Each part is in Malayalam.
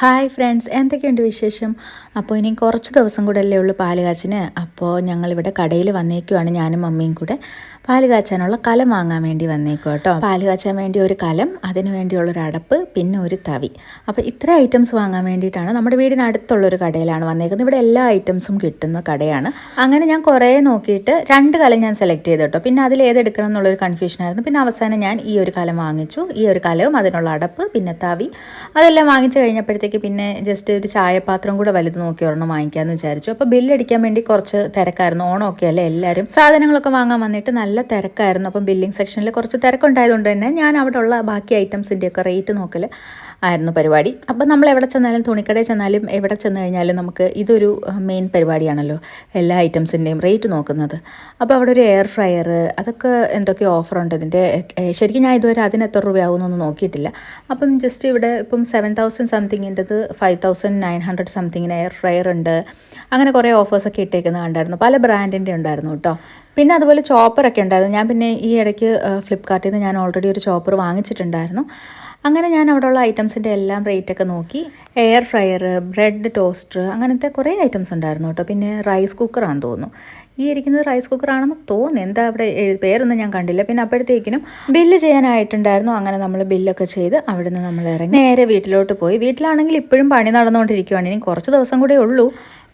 ഹായ് ഫ്രണ്ട്സ് എന്തൊക്കെയുണ്ട് വിശേഷം? അപ്പോൾ ഇനി കുറച്ച് ദിവസം കൂടെ അല്ലേ ഉള്ളൂ പാൽ കാച്ചിന് അപ്പോൾ ഞങ്ങളിവിടെ കടയിൽ വന്നേക്കുവാണ് ഞാനും മമ്മിയും കൂടെ. പാൽ കാച്ചാനുള്ള കലം വാങ്ങാൻ വേണ്ടി വന്നേക്കും കേട്ടോ. പാൽ കാച്ചാൻ വേണ്ടി ഒരു കലം അതിന് വേണ്ടിയുള്ളൊരു അടപ്പ് പിന്നെ ഒരു തവി. അപ്പോൾ ഇത്ര ഐറ്റംസ് വാങ്ങാൻ വേണ്ടിയിട്ടാണ് നമ്മുടെ വീടിനടുത്തുള്ളൊരു കടയിലാണ് വന്നേക്കുന്നത്. ഇവിടെ എല്ലാ ഐറ്റംസും കിട്ടുന്ന കടയാണ്. അങ്ങനെ ഞാൻ കുറേ നോക്കിയിട്ട് രണ്ട് കലം ഞാൻ സെലക്ട് ചെയ്തു കേട്ടോ. പിന്നെ അതിൽ ഏതെടുക്കണം എന്നുള്ളൊരു കൺഫ്യൂഷനായിരുന്നു പിന്നെ അവസാനം ഞാൻ ഈ ഒരു കലം വാങ്ങിച്ചു. ഈ ഒരു കലവും അതിനുള്ള അടപ്പ് പിന്നെ തവി. അതെല്ലാം വാങ്ങിച്ചു കഴിഞ്ഞപ്പോഴത്തേക്ക് പിന്നെ ജസ്റ്റ് ഒരു ചായപാത്രം കൂടെ വലുത് നോക്കി ഒരെണ്ണം വാങ്ങിക്കാമെന്ന് വിചാരിച്ചു. അപ്പോൾ ബില്ലടിക്കാൻ വേണ്ടി കുറച്ച് തിരക്കായിരുന്നു. ഓണമൊക്കെ അല്ലേ എല്ലാവരും സാധനങ്ങളൊക്കെ വാങ്ങാൻ വന്നിട്ട് നല്ല തിരക്കായിരുന്നു. അപ്പം ബില്ലിംഗ് സെക്ഷനിൽ കുറച്ച് തിരക്കുണ്ടായതുകൊണ്ട് തന്നെ ഞാൻ അവിടെ ഉള്ള ബാക്കി ഐറ്റംസിന്റെയൊക്കെ റേറ്റ് നോക്കൽ ആയിരുന്നു പരിപാടി. അപ്പം നമ്മൾ എവിടെ ചെന്നാലും തുണിക്കടയിൽ ചെന്നാലും എവിടെ ചെന്ന് കഴിഞ്ഞാലും നമുക്ക് ഇതൊരു മെയിൻ പരിപാടിയാണല്ലോ എല്ലാ ഐറ്റംസിന്റെയും റേറ്റ് നോക്കുന്നത്. അപ്പോൾ അവിടെ ഒരു എയർ ഫ്രയർ അതൊക്കെ എന്തൊക്കെ ഓഫർ ഉണ്ട് ഇതിന്റെ ശരിക്കും ഞാൻ ഇതുവരെ അതിന് എത്ര രൂപയാവുമെന്നൊന്നും നോക്കിയിട്ടില്ല. അപ്പം ജസ്റ്റ് ഇവിടെ ഇപ്പം സെവൻ തൗസൻഡ് സംതിങ്ങിന്റെത് ഫൈവ് തൗസൻഡ് നയൻ ഹൺഡ്രഡ് സംതിങ്ങിന് എയർ ഫ്രയർ ഉണ്ട്. അങ്ങനെ കുറേ ഓഫേഴ്സൊക്കെ ഇട്ടേക്കുന്നത് കണ്ടായിരുന്നു. പല ബ്രാൻഡിന്റെ ഉണ്ടായിരുന്നു കേട്ടോ പിന്നെ അതുപോലെ ചോപ്പറൊക്കെ ഉണ്ടായിരുന്നു. ഞാൻ പിന്നെ ഈ ഇടയ്ക്ക് ഫ്ലിപ്കാർട്ടിൽ നിന്ന് ഞാൻ ഓൾറെഡി ഒരു ചോപ്പർ വാങ്ങിച്ചിട്ടുണ്ടായിരുന്നു. അങ്ങനെ ഞാൻ അവിടെയുള്ള ഐറ്റംസിന്റെ എല്ലാം റേറ്റൊക്കെ നോക്കി. എയർ ഫ്രയർ ബ്രെഡ് ടോസ്റ്റർ അങ്ങനത്തെ കുറേ ഐറ്റംസ് ഉണ്ടായിരുന്നു കേട്ടോ. പിന്നെ റൈസ് കുക്കറാണെന്ന് തോന്നുന്നു. ഈ ഇരിക്കുന്നത് റൈസ് കുക്കറാണെന്ന് തോന്നുന്നു. എന്താ അവിടെ പേരൊന്നും ഞാൻ കണ്ടില്ല. പിന്നെ അപ്പോഴത്തേക്കിനും ബില്ല് ചെയ്യാനായിട്ടുണ്ടായിരുന്നു. അങ്ങനെ നമ്മൾ ബില്ലൊക്കെ ചെയ്ത് അവിടെ നിന്ന് നമ്മൾ ഇറങ്ങി. നേരെ വീട്ടിലോട്ട് പോയി. വീട്ടിലാണെങ്കിൽ ഇപ്പോഴും പണി നടന്നുകൊണ്ടിരിക്കുവാണ്. ഇനി കുറച്ച് ദിവസം കൂടെ ഉള്ളൂ.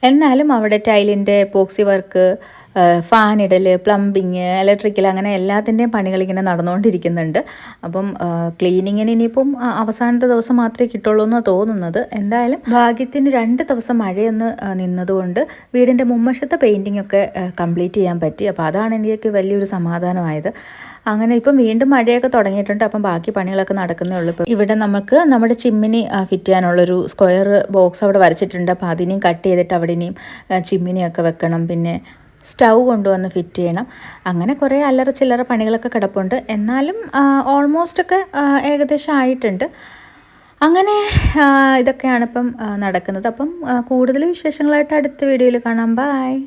എന്നാലും അവിടെ ടൈലിന്റെ പോക്സി വർക്ക് ഫാനിടൽ പ്ലംബിങ് ഇലക്ട്രിക്കൽ അങ്ങനെ എല്ലാത്തിന്റെയും പണികൾ ഇങ്ങനെ നടന്നുകൊണ്ടിരിക്കുന്നുണ്ട്. അപ്പം ക്ലീനിങ്ങിന് ഇനിയിപ്പം അവസാനത്തെ ദിവസം മാത്രമേ കിട്ടുള്ളൂ എന്നാണ് തോന്നുന്നത്. എന്തായാലും ഭാഗ്യത്തിന് രണ്ട് ദിവസം മഴയൊന്ന് നിന്നതുകൊണ്ട് വീടിന്റെ മുമ്മശത്തെ പെയിന്റിംഗ് ഒക്കെ കംപ്ലീറ്റ് ചെയ്യാൻ പറ്റി. അപ്പോൾ അതാണ് എനിക്ക് വലിയൊരു സമാധാനമായത്. അങ്ങനെ ഇപ്പം വീണ്ടും മഴയൊക്കെ തുടങ്ങിയിട്ടുണ്ട്. അപ്പം ബാക്കി പണികളൊക്കെ നടക്കുന്നേ ഉള്ളൂ. ഇപ്പം ഇവിടെ നമുക്ക് നമ്മുടെ ചിമ്മിനി ഫിറ്റ് ചെയ്യാനുള്ളൊരു സ്ക്വയർ ബോക്സ് അവിടെ വരച്ചിട്ടുണ്ട്. അപ്പോൾ അതിനെയും കട്ട് ചെയ്തിട്ട് അവിടെ ഇനിയും ചിമ്മിനിയൊക്കെ വെക്കണം. പിന്നെ സ്റ്റൗ കൊണ്ടുവന്ന് ഫിറ്റ് ചെയ്യണം. അങ്ങനെ കുറേ അല്ലറ ചില്ലറ പണികളൊക്കെ കിടപ്പുണ്ട്. എന്നാലും ഓൾമോസ്റ്റ് ഒക്കെ ഏകദേശം ആയിട്ടുണ്ട്. അങ്ങനെ ഇതൊക്കെയാണ് ഇപ്പം നടക്കുന്നത്. അപ്പം കൂടുതൽ വിശേഷങ്ങളായിട്ട് അടുത്ത വീഡിയോയിൽ കാണാം. ബായ്